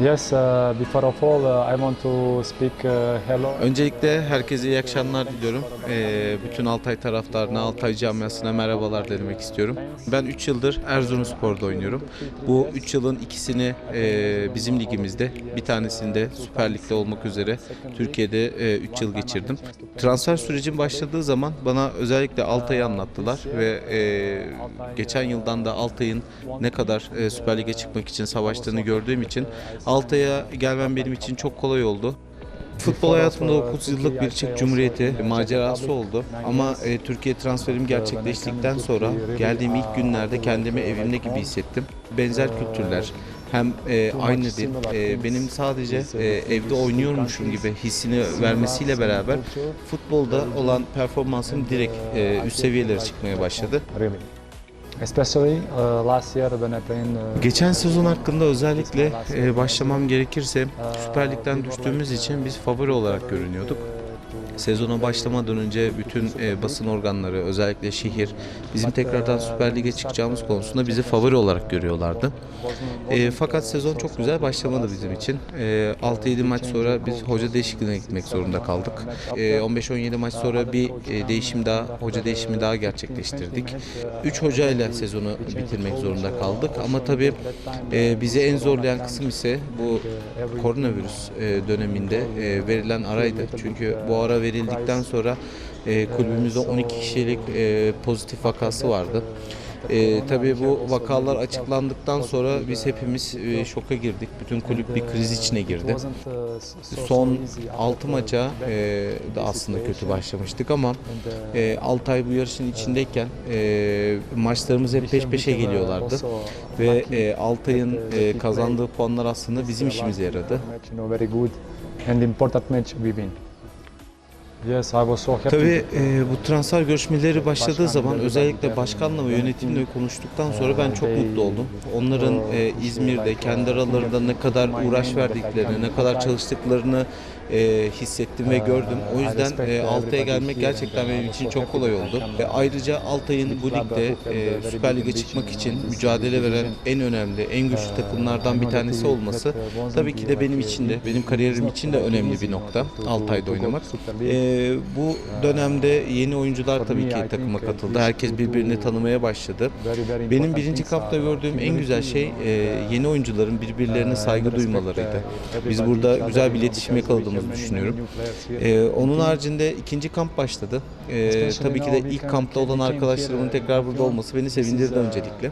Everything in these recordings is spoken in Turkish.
Yes, uh, before of all, uh, I want to speak uh, hello. Öncelikle herkese iyi akşamlar diliyorum. Ee, bütün Altay taraftarına, Altay camiasına merhabalar demek istiyorum. Ben 3 yıldır Erzurumspor'da oynuyorum. Bu 3 yılın ikisini e, bizim ligimizde, bir tanesinde Süper Lig'de olmak üzere Türkiye'de 3 yıl geçirdim. Transfer sürecim başladığı zaman bana özellikle Altay'ı anlattılar ve e, geçen yıldan da Altay'ın ne kadar e, Süper Lig'e çıkmak için savaştığını gördüğüm için Altay'a gelmem benim için çok kolay oldu. Futbol hayatımda 9 yıllık bir Çek Cumhuriyeti macerası oldu. Ama e, Türkiye transferim gerçekleştikten sonra geldiğim ilk günlerde kendimi evimde gibi hissettim. Benzer kültürler, hem e, aynı dil, e, benim sadece e, evde oynuyormuşum gibi hissini vermesiyle beraber futbolda olan performansım direkt e, üst seviyelere çıkmaya başladı. Geçen sezon hakkında özellikle e, başlamam gerekirse Süper Lig'den düştüğümüz için biz favori olarak görünüyorduk. Sezona başlamadan önce bütün e, basın organları özellikle şehir bizim tekrardan Süper Lig'e çıkacağımız konusunda bizi favori olarak görüyorlardı. E, fakat sezon çok güzel başlamadı bizim için. E, 6-7 maç sonra biz hoca değişikliğine gitmek zorunda kaldık. E, 15-17 maç sonra bir e, değişim daha, hoca değişimi daha gerçekleştirdik. 3 hocayla sezonu bitirmek zorunda kaldık ama tabii e, bizi en zorlayan kısım ise bu koronavirüs e, döneminde e, verilen araydı. Çünkü bu ara verildikten sonra e, kulübümüzde 12 kişilik e, pozitif vakası vardı. E, tabii bu vakalar açıklandıktan sonra biz hepimiz e, şoka girdik. Bütün kulüp bir kriz içine girdi. Son 6 maça e, da aslında kötü başlamıştık ama e, 6 ay bu yarışın içindeyken e, maçlarımız hep peş peşe geliyorlardı ve e, Altay'ın e, kazandığı puanlar aslında bizim işimize yaradı. And important match we win. Tabii e, bu transfer görüşmeleri başladığı zaman özellikle başkanla ve yönetimle konuştuktan sonra ben çok mutlu oldum. Onların e, İzmir'de kendi aralarında ne kadar uğraş verdiklerini, ne kadar çalıştıklarını e, hissettim ve gördüm. O yüzden e, Altay'a gelmek gerçekten benim için çok kolay oldu. Ve ayrıca Altay'ın bu ligde e, Süper Lig'e çıkmak için mücadele veren en önemli, en güçlü takımlardan bir tanesi olması tabii ki de benim için de, benim kariyerim için de önemli bir nokta Altay'da oynamak. E, bu dönemde yeni oyuncular tabii ki takıma katıldı. Herkes birbirini tanımaya başladı. Benim birinci kampta gördüğüm en güzel şey e, yeni oyuncuların birbirlerine saygı duymalarıydı. Biz burada güzel bir iletişim yakaladığımızı düşünüyorum. E, onun haricinde ikinci kamp başladı. E, tabii ki de ilk kampta olan arkadaşlarımın tekrar burada olması beni sevindirdi öncelikle.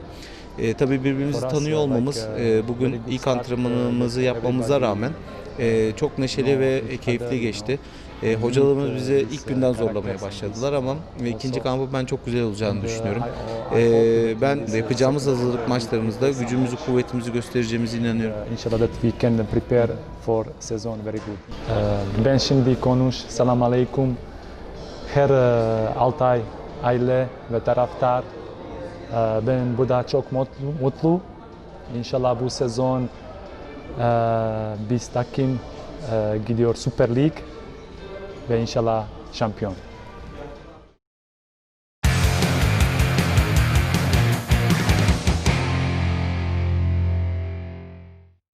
E, tabii birbirimizi tanıyor olmamız e, bugün ilk antrenmanımızı yapmamıza rağmen e, çok neşeli ve keyifli geçti. E, hocalarımız bize ilk günden zorlamaya başladılar ama e, ikinci kampı ben çok güzel olacağını düşünüyorum. E, ben yapacağımız hazırlık maçlarımızda gücümüzü, kuvvetimizi göstereceğimize inanıyorum. Inshallah that we can prepare for season very good. Ben şimdi konuş. Selam aleyküm. Her uh, Altay aile ve taraftar. Ben burada çok mutlu. İnşallah bu sezon biz takım uh, gidiyor Süper Lig ve inşallah şampiyon.